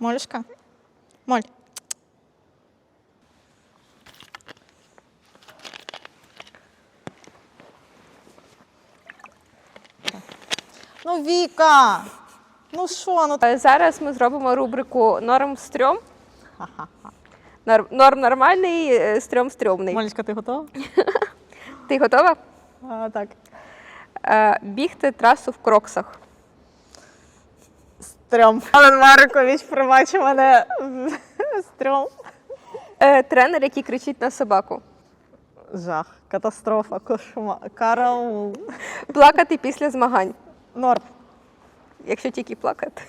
Молюшка. Моль. Ну, Віка! Ну що, ну Зараз ми зробимо рубрику норм стрьом. Норм, норм нормальний, е, стрьом стрьомний. Молечка, ти готова? Ти готова? А, так. Е, Бігти трасу в кроксах. Стрьом. Ален Маркович, пробач мене. Стрьом. Е, Тренер, який кричить на собаку. Жах, катастрофа, кошмар, караул. Плакати після змагань, Норм. якщо тільки плакати.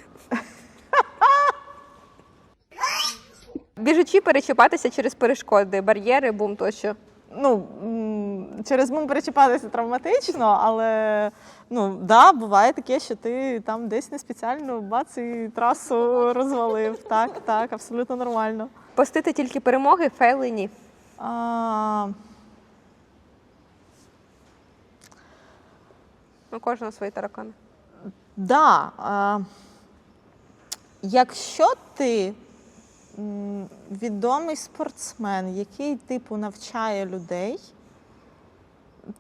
Біжучи перечіпатися через перешкоди, бар'єри, бум тощо. Ну, через мум перечіпатися травматично, але ну, да, буває таке, що ти там десь не спеціально бац і трасу розвалив. Так, так, абсолютно нормально. Постити тільки перемоги, фейли ні. А, У кожного свої таракани. да, а, якщо ти відомий спортсмен, який типу навчає людей,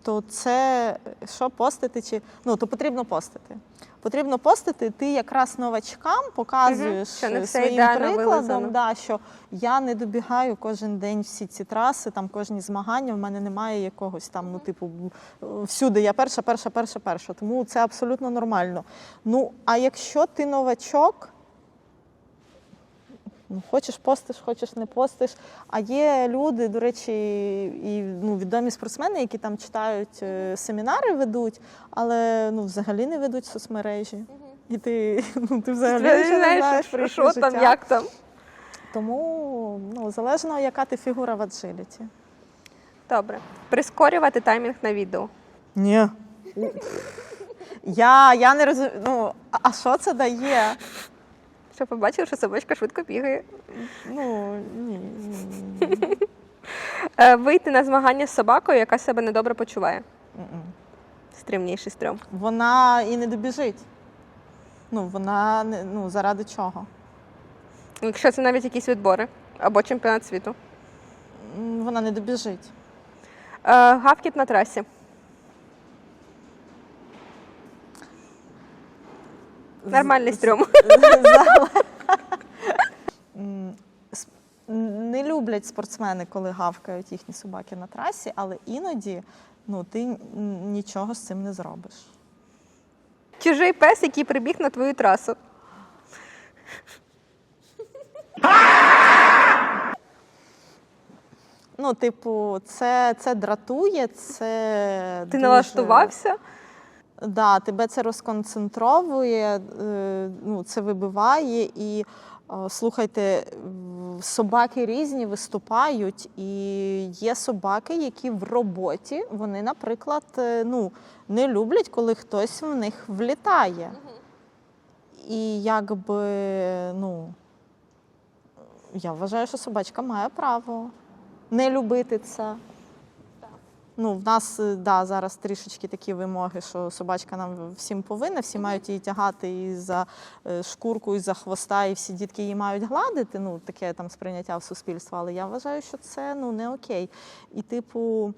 то це що постити чи ну то потрібно постити. Потрібно постити, ти якраз новачкам показуєш Мгм, що не все своїм прикладом, вилизано. да, що я не добігаю кожен день всі ці траси, там кожні змагання. В мене немає якогось там, ну типу, всюди я перша, перша, перша, перша. Тому це абсолютно нормально. Ну, а якщо ти новачок, Ну, хочеш постиш, хочеш не постиш. А є люди, до речі, і ну, відомі спортсмени, які там читають е, семінари, ведуть, але ну, взагалі не ведуть соцмережі. І ти, ну, ти взагалі Ти не знаєш що, про що їхнє там, як там. Тому ну, залежно, яка ти фігура в аджиліті. Добре. Прискорювати таймінг на відео. Ні. Я, я не розумію. Ну, а що це дає? Що побачив, що собачка швидко бігає. Ну, ні. Е, Вийти на змагання з собакою, яка себе недобре почуває. М-м. Стрімніший стрьом. Вона і не добіжить. Ну, вона не ну, заради чого? Якщо це навіть якісь відбори або чемпіонат світу. Вона не добіжить. Е, Гавкіт на трасі. Нормальний стрьом. Не люблять спортсмени, коли гавкають їхні собаки на трасі, але іноді ну, ти нічого з цим не зробиш. Чужий пес, який прибіг на твою трасу. Ну, типу, це, це дратує, це. Ти дуже- налаштувався. Да, тебе це розконцентровує, е, ну, це вибиває. І е, слухайте, собаки різні виступають, і є собаки, які в роботі, вони, наприклад, е, ну, не люблять, коли хтось в них влітає. І якби, ну, я вважаю, що собачка має право не любити це. Ну, в нас е, да, зараз трішечки такі вимоги, що собачка нам всім повинна, всі мають її тягати і за е, шкурку, і за хвоста, і всі дітки її мають гладити. Ну, таке там сприйняття в суспільства. Але я вважаю, що це ну, не окей. І, типу,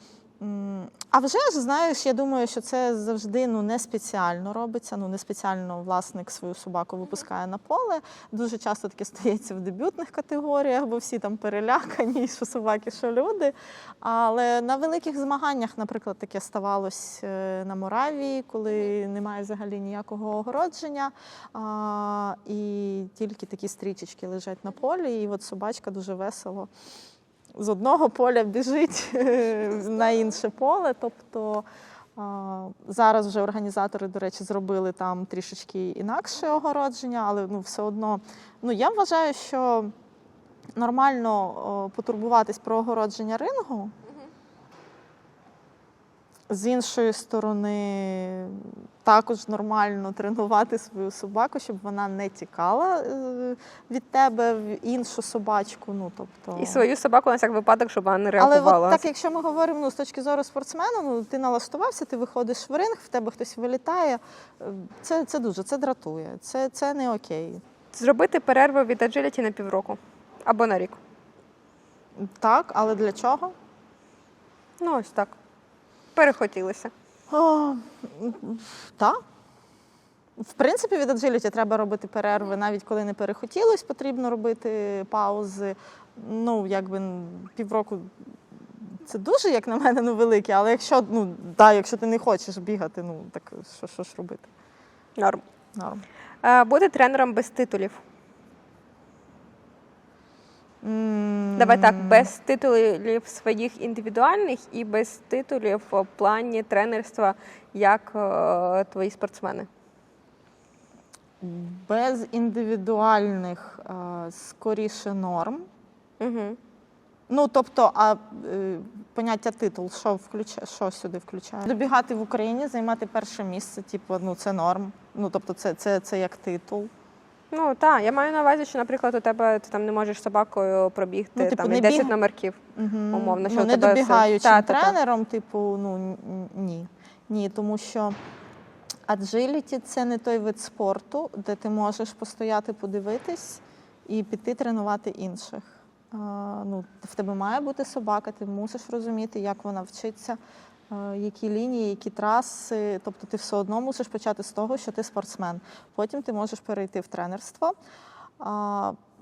а вже ж знаєш, я думаю, що це завжди ну, не спеціально робиться. Ну, не спеціально власник свою собаку випускає на поле. Дуже часто таке стається в дебютних категоріях, бо всі там перелякані, що собаки, що люди. Але на великих змаганнях, наприклад, таке ставалось е, на Моравії, коли немає взагалі ніякого огородження, а, і тільки такі стрічечки лежать на полі, і от собачка дуже весело з одного поля біжить на інше поле. Тобто зараз вже організатори, до речі, зробили там трішечки інакше огородження, але ну, все одно ну, я вважаю, що нормально потурбуватись про огородження рингу. З іншої сторони, також нормально тренувати свою собаку, щоб вона не тікала е, від тебе в іншу собачку. Ну, тобто... І свою собаку на всяк випадок, щоб вона не Але реагувала. от так, якщо ми говоримо ну, з точки зору спортсмена, ну ти налаштувався, ти виходиш в ринг, в тебе хтось вилітає. е, Це, це дуже це дратує. Це, це не окей. Зробити перерву від аджиліті на півроку або на рік. Так, але для чого? Ну, ось так. Перехотілося. О, так. В принципі, від аджиліті треба робити перерви, навіть коли не перехотілось, потрібно робити паузи. Ну, якби півроку це дуже, як на мене, ну, велике, але якщо, ну, да, якщо ти не хочеш бігати, ну так що, що ж робити? Норм. Норм. Е, Бути тренером без титулів. М, Давай так, без титулів своїх індивідуальних і без титулів в плані тренерства, як е, твої спортсмени. Без індивідуальних е, скоріше норм. Угу. Ну, тобто, а е, поняття титул, що включає, що сюди включає? Добігати в Україні, займати перше місце, типу, ну це норм. Ну, тобто, це, це, це як титул. Ну так, я маю на увазі, що, наприклад, у тебе ти там не можеш собакою пробігти Ну, типу, там не і 10 біг- номерків. Угу. Умовно, що ну, в не тебе все- добігаючим Та-та-та. тренером, типу, ну ні. Ні, тому що аджиліті це не той вид спорту, де ти можеш постояти, подивитись і піти тренувати інших. А, ну, в тебе має бути собака, ти мусиш розуміти, як вона вчиться, які лінії, які траси. Тобто ти все одно мусиш почати з того, що ти спортсмен. Потім ти можеш перейти в тренерство.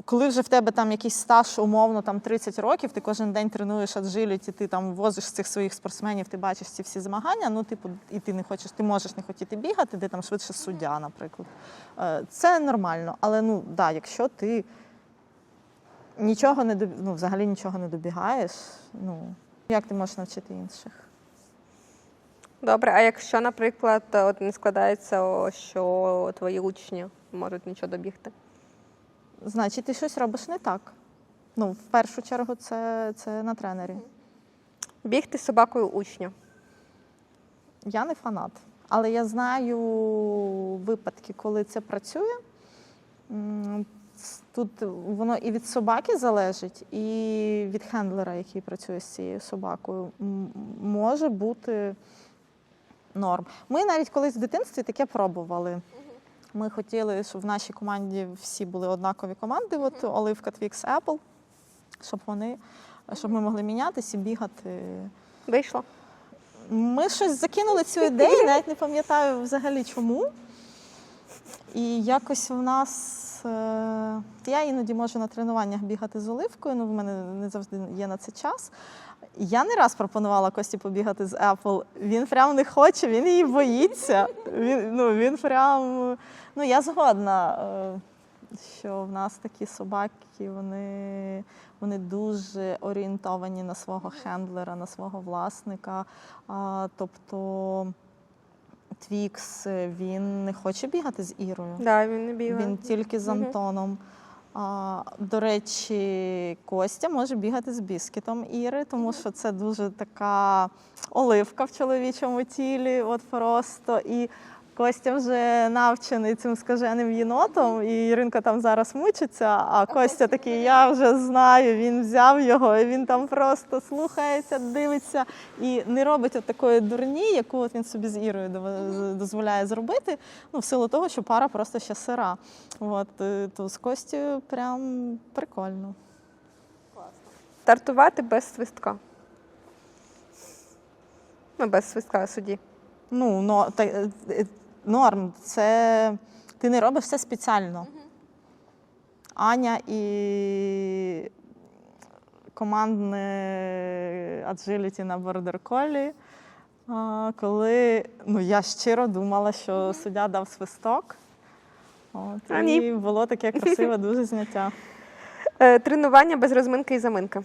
Коли вже в тебе там якийсь стаж, умовно, там 30 років, ти кожен день тренуєш аджиліті, ти там возиш цих своїх спортсменів, ти бачиш ці всі змагання, ну, типу, і ти не хочеш, ти можеш не хотіти бігати, де там швидше суддя, наприклад. Е, Це нормально. Але ну, да, якщо ти нічого не доб- ну, взагалі нічого не добігаєш, ну як ти можеш навчити інших? Добре, а якщо, наприклад, от не складається, що твої учні можуть нічого добігти? Значить, ти щось робиш не так. Ну, в першу чергу, це, це на тренері. Бігти з собакою учня. Я не фанат, але я знаю випадки, коли це працює. Тут воно і від собаки залежить, і від хендлера, який працює з цією собакою, може бути норм. Ми навіть колись в дитинстві таке пробували. Ми хотіли, щоб в нашій команді всі були однакові команди, от Оливка, Твікс, Apple, щоб вони, щоб ми могли мінятися і бігати. Вийшло. Ми щось закинули цю ідею, навіть не пам'ятаю взагалі чому. І якось в нас. е, Я іноді можу на тренуваннях бігати з оливкою, ну в мене не завжди є на це час. Я не раз пропонувала Кості побігати з Apple. Він прям не хоче, він її боїться. Він, ну, він прям. Ну, я згодна, е, що в нас такі собаки, вони, вони дуже орієнтовані на свого хендлера, на свого власника. Тобто Твікс е, він не хоче бігати з Ірою. Да, він не бігає. Він тільки з. Антоном. А, до речі, Костя може бігати з біскітом Іри, тому що це дуже така оливка в чоловічому тілі. От просто. І Костя вже навчений цим скаженим єнотом, і Іринка там зараз мучиться. А Костя такий, я вже знаю, він взяв його, і він там просто слухається, дивиться і не робить от такої дурні, яку от він собі з Ірою дозволяє зробити. Ну, в силу того, що пара просто ще сира. От, е, то з Костю прям прикольно. Стартувати без свистка. Ну, без свистка судді. Ну, но, та, е, норм, це ти не робиш це спеціально. Аня і командне аджиліті на Бордер Колі. Коли ну, я щиро думала, що суддя дав свисток. От, А і ні. було таке красиве дуже зняття. Е, тренування без розминки і заминки.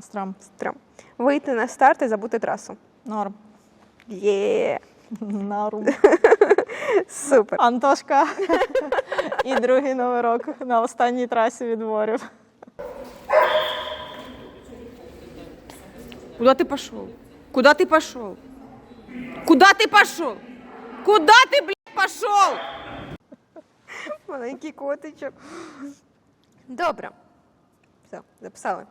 Страм. Стрьом. Вийти на старт і забути трасу. Норм. Є. Норм. Супер. Антошка і другий номерок на останній трасі відборів. Куда ты пошел? Куда ты пошел? Куда ты пошел? Куда ты, блядь, пошел? Маленький котичок. Добре. Все, записали.